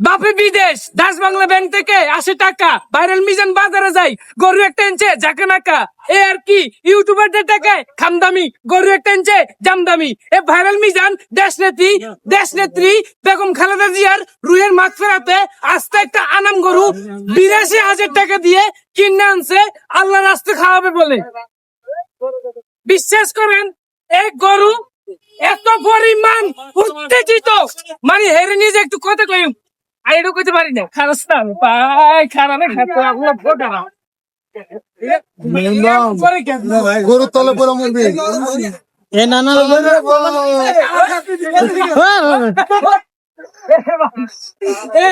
বাপে বিদেশ, দাস বাংলা ব্যাংক থেকে আশি টাকা, ভাইরাল মিজান বাজারে যাই, গরু একটা এনছে, যাকে নাকা। এ আর কি, ইউটিউবারদের টাকায় খামদামি, গরু একটা এনছে, জামদামি। এ ভাইরাল মিজান, দেশ নেত্রী দেশ নেত্রী, বেগম খালেদা জিয়ার রুহের মাছ ফেরাতে, আস্তে একটা আনাম গরু, বিরাশি হাজার টাকা দিয়ে কিনে আনছে আল্লাহ রাস্তে খাওয়াবে বলে। বিশ্বাস করেন এক গরু এত পরিমাণ উত্তেজিত। মানে হেরে যে একটু কথা কই আর এটা কইতে পারি না না পাই খারাপ না খারাপ আপনার ফোটা না তলে মরবি এ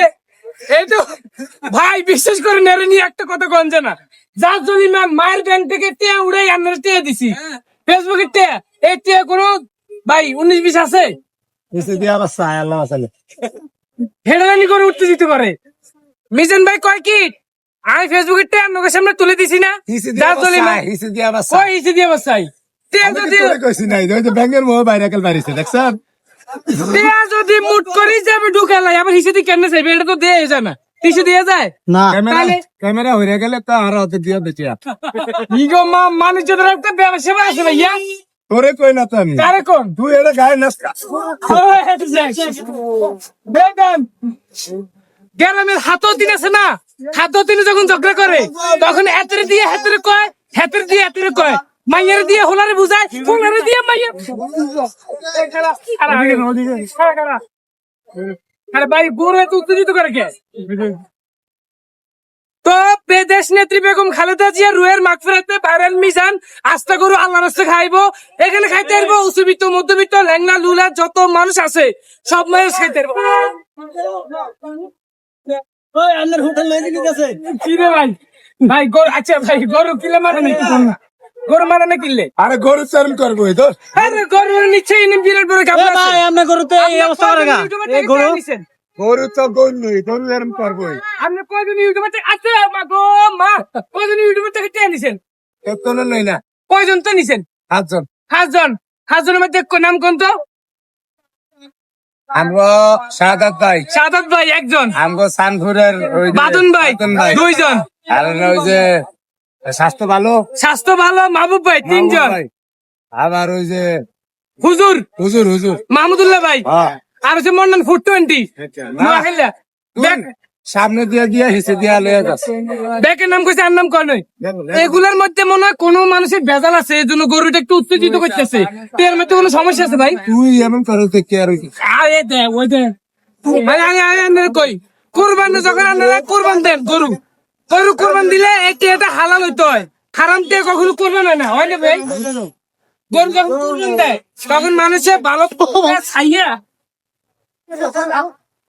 ভাই বিশ্বাস করে নেড়ে নিয়ে একটা কথা গঞ্জে না যার যদি মায়ের ব্যাংক থেকে টিয়া উড়ে আন্নার টিয়া দিছি ফেসবুকে টিয়া এই টিয়া কোনো ভাই উনিশ বিশ আছে হেডলাইনি করে উঠতে দিতে পারে। মিজান ভাই কয় কি? আমি ফেসবুকে টিয়া লোকের সামনে তুলে দিছি না। হিসে দিয়ে হিসে যদি কইছি নাই, ওই যে ব্যাঙের মোহ বাইরে বাড়িছে, দেখছেন? টিয়া যদি মুট করি যাবে ঢুকালাই আবার হিসে দিয়ে কেন চাইবে? এটা তো দিয়ে যায় না। হিসে দিয়ে যায়? না। ক্যামেরা তাহলে- গেলে তো আর হতে দিয়ে ইগো মা মানুষ যদি একটা ব্যবসা আছে ভাইয়া তোরে কই না তো আমি কারে কোন তুই এটা গায়ে নাচ বেগান গ্রামের হাতও দিন আছে না হাতও দিনে যখন ঝগড়া করে তখন হাতের দিয়ে হাতের কয় হাতের দিয়ে হাতের কয় মাইয়ারে দিয়ে হোলারে বুঝায় হোলারে দিয়ে মাইয়া আরে ভাই গরু এত উত্তেজিত করে কে তো বেদেশ নেত্রী বেগম খালেদা জিয়া রুয়ের মাগফিরাতে ভাইরাল মিজান। আস্তা গরু আল্লাহ রাস্তা খাইবো। এখানে খাইতে পারব উচ্চবিত্ত মধ্যবিত্ত ল্যাংনা লুলা যত মানুষ আছে সব মানুষ খাইতে পারব ওই আপনার হোটেল লয়ে দিতে গেছে। কি রে ভাই? ভাই গরু আচ্ছা ভাই গরু কিলে মানে নাকি গরু মানে না কিনলে? আরে গরু চারণ করব এই তোর আরে গরু নিশ্চয়ই ইনি বিরাট বড় এ কাপড় ভাই আপনার গরুতে এই অবস্থা করে গা। এই গরু? গরু তো গরু নই গরু এরম করব আপনি কয়জন ইউটিউবার থেকে আচ্ছা মা গো মা কয়জন ইউটিউবার থেকে টেনে নিছেন? কোনো নই না। কয়জন তো নিছেন? সাতজন। সাতজন? সাতজনের মধ্যে নাম কোন তো? আমগো সাদাত ভাই। সাদাত ভাই একজন। আমগো সানপুরের বাদন ভাই দুইজন। আর ওই যে স্বাস্থ্য ভালো? স্বাস্থ্য ভালো মাহবুব ভাই তিনজন। আবার ওই যে হুজুর। হুজুর হুজুর। মাহমুদুল্লাহ ভাই। হ্যাঁ। আর হচ্ছে মন্ডন ফুড টোয়েন্টি সামনে দিয়ে গিয়া হিসে দিয়া লয়ে যাচ্ছে ব্যাকের নাম কইছে আর নাম কয় নয় এগুলোর মধ্যে মনে হয় কোনো মানুষের ভেজাল আছে এই জন্য গরুটা একটু উত্তেজিত করতেছে। এর মধ্যে কোনো সমস্যা আছে ভাই? তুই এমন করো তো কি আর আরে দে ওই দে। মানে আমি আমি কই? কুরবান যখন আপনারা কুরবান দেন গরু। গরু কুরবান দিলে একটি এটা হালাল হইতে হয়। হারাম দিয়ে কখনো কুরবান হয় না হয় না ভাই? গরু যখন কুরবান দেয় তখন মানুষের ভালো ছাইয়া Lược.